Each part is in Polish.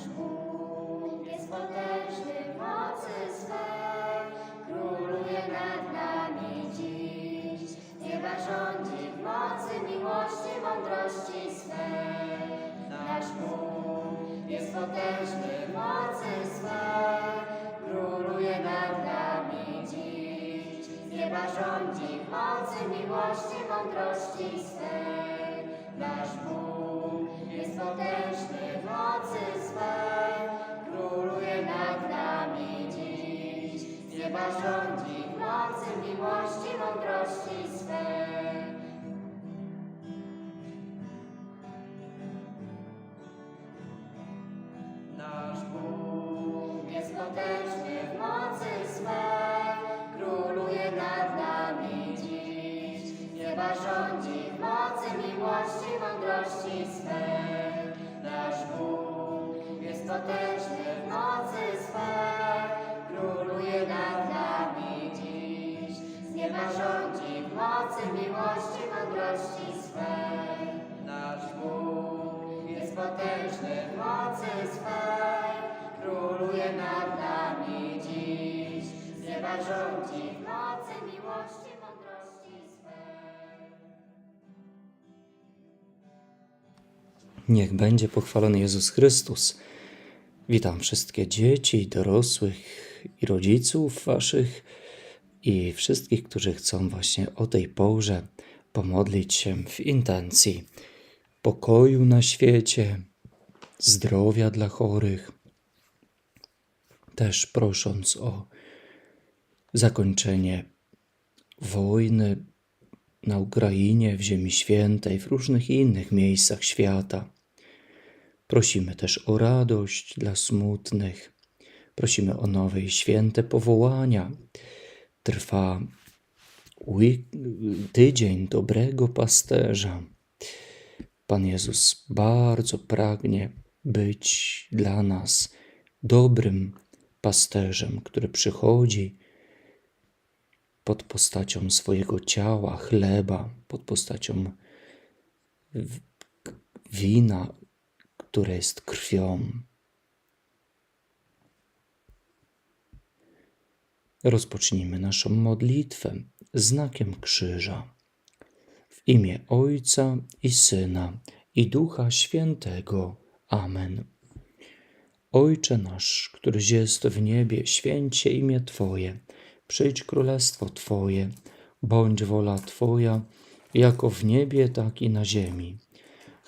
Nasz Nasz Bóg jest potężny w mocy swej, króluje nad nami dziś. Z nieba rządzi w mocy miłości, mądrości swej. Nasz Bóg Jest potężny w mocy swej, króluje nad nami dziś. Z nieba rządzi w mocy miłości, Niech będzie pochwalony Jezus Chrystus. Witam wszystkie dzieci, dorosłych i rodziców waszych i wszystkich, którzy chcą właśnie o tej porze pomodlić się w intencji pokoju na świecie, zdrowia dla chorych, też prosząc o zakończenie wojny na Ukrainie, w Ziemi Świętej, w różnych innych miejscach świata. Prosimy też o radość dla smutnych. Prosimy o nowe i święte powołania. Trwa tydzień dobrego pasterza. Pan Jezus bardzo pragnie być dla nas dobrym pasterzem, który przychodzi pod postacią swojego ciała, chleba, pod postacią wina, które jest krwią. Rozpocznijmy naszą modlitwę znakiem krzyża. W imię Ojca i Syna i Ducha Świętego. Amen. Ojcze nasz, któryś jest w niebie, święć się imię Twoje, przyjdź królestwo Twoje, bądź wola Twoja, jako w niebie, tak i na ziemi.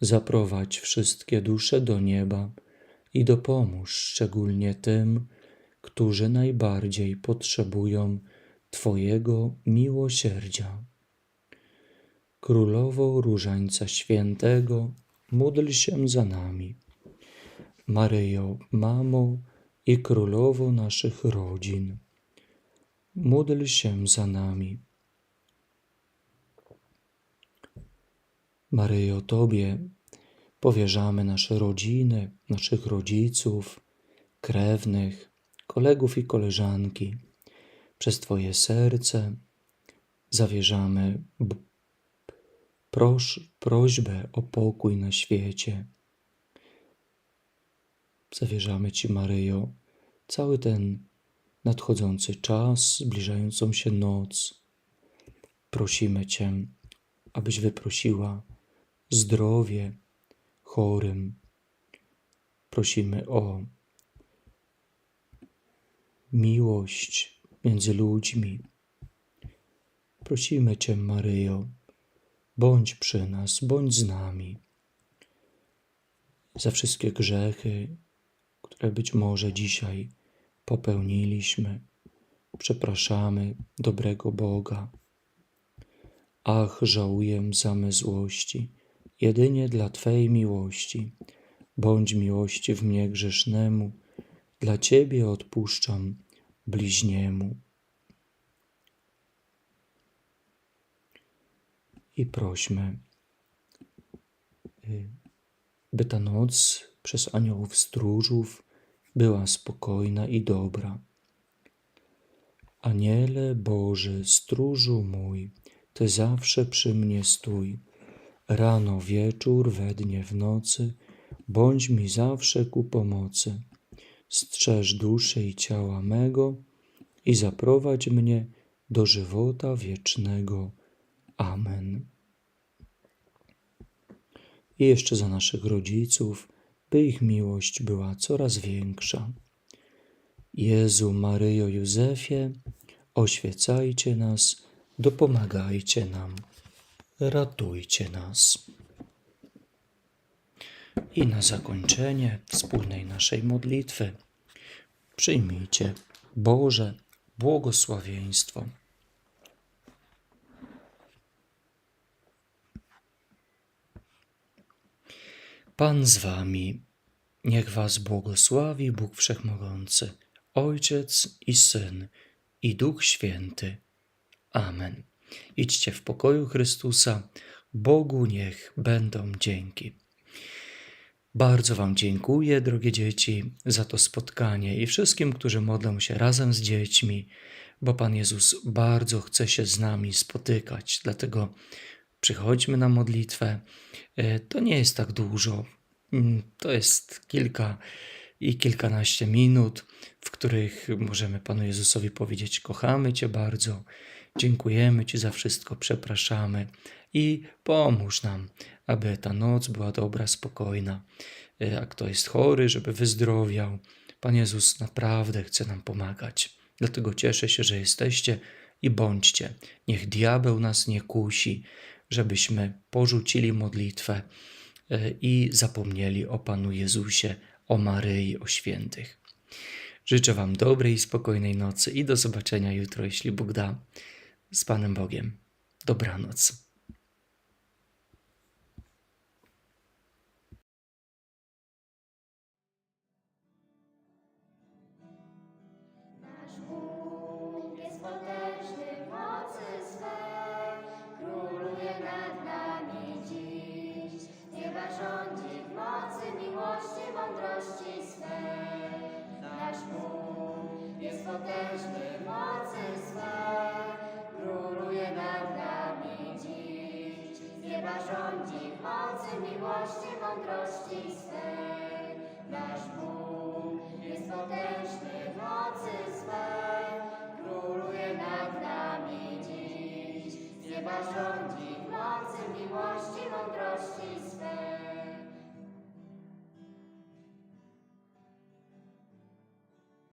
zaprowadź wszystkie dusze do nieba i dopomóż szczególnie tym, którzy najbardziej potrzebują Twojego miłosierdzia. Królowo Różańca Świętego, módl się za nami. Maryjo, mamo i królowo naszych rodzin, módl się za nami. Maryjo, Tobie powierzamy nasze rodziny, naszych rodziców, krewnych, kolegów i koleżanki. Przez Twoje serce zawierzamy prośbę o pokój na świecie. Zawierzamy Ci, Maryjo, cały ten nadchodzący czas, zbliżającą się noc. Prosimy Cię, abyś wyprosiła zdrowie chorym. Prosimy o miłość między ludźmi. Prosimy Cię, Maryjo, bądź przy nas, bądź z nami. Za wszystkie grzechy, które być może dzisiaj popełniliśmy, przepraszamy dobrego Boga. Ach, żałuję zamysłości, jedynie dla Twej miłości. Bądź miłości w mnie grzesznemu, dla Ciebie odpuszczam bliźniemu. I prośmy, y, by ta noc przez aniołów stróżów była spokojna i dobra. Aniele Boży, stróżu mój, Ty zawsze przy mnie stój. Rano, wieczór, we dnie, w nocy, bądź mi zawsze ku pomocy. Strzeż duszy i ciała mego i zaprowadź mnie do żywota wiecznego. Amen. I jeszcze za naszych rodziców, by ich miłość była coraz większa. Jezu, Maryjo, Józefie, oświecajcie nas, dopomagajcie nam, ratujcie nas. I na zakończenie wspólnej naszej modlitwy przyjmijcie Boże błogosławieństwo. Pan z wami. Niech was błogosławi Bóg Wszechmogący, Ojciec i Syn i Duch Święty. Amen. Idźcie w pokoju Chrystusa. Bogu niech będą dzięki. Bardzo Wam dziękuję, drogie dzieci, za to spotkanie i wszystkim, którzy modlą się razem z dziećmi, bo Pan Jezus bardzo chce się z nami spotykać. Dlatego przychodźmy na modlitwę. E, To nie jest tak dużo, Mm, to jest kilka i kilkanaście minut, w których możemy Panu Jezusowi powiedzieć: Kochamy Cię bardzo, dziękujemy Ci za wszystko, przepraszamy i pomóż nam, aby ta noc była dobra, spokojna. E, A kto jest chory, żeby wyzdrowiał. Pan Jezus naprawdę chce nam pomagać. Dlatego cieszę się, że jesteście i bądźcie. Niech diabeł nas nie kusi, żebyśmy porzucili modlitwę e, i zapomnieli o Panu Jezusie, o Maryi, o świętych. Życzę Wam dobrej i spokojnej nocy i do zobaczenia jutro, jeśli Bóg da. Z Panem Bogiem. Dobranoc. Nieba rządzi w mocy miłości, mądrości swej. Nasz Bóg jest potężny w mocy swej, króluje nad nami dziś. Z nieba rządzi w mocy miłości, mądrości swej.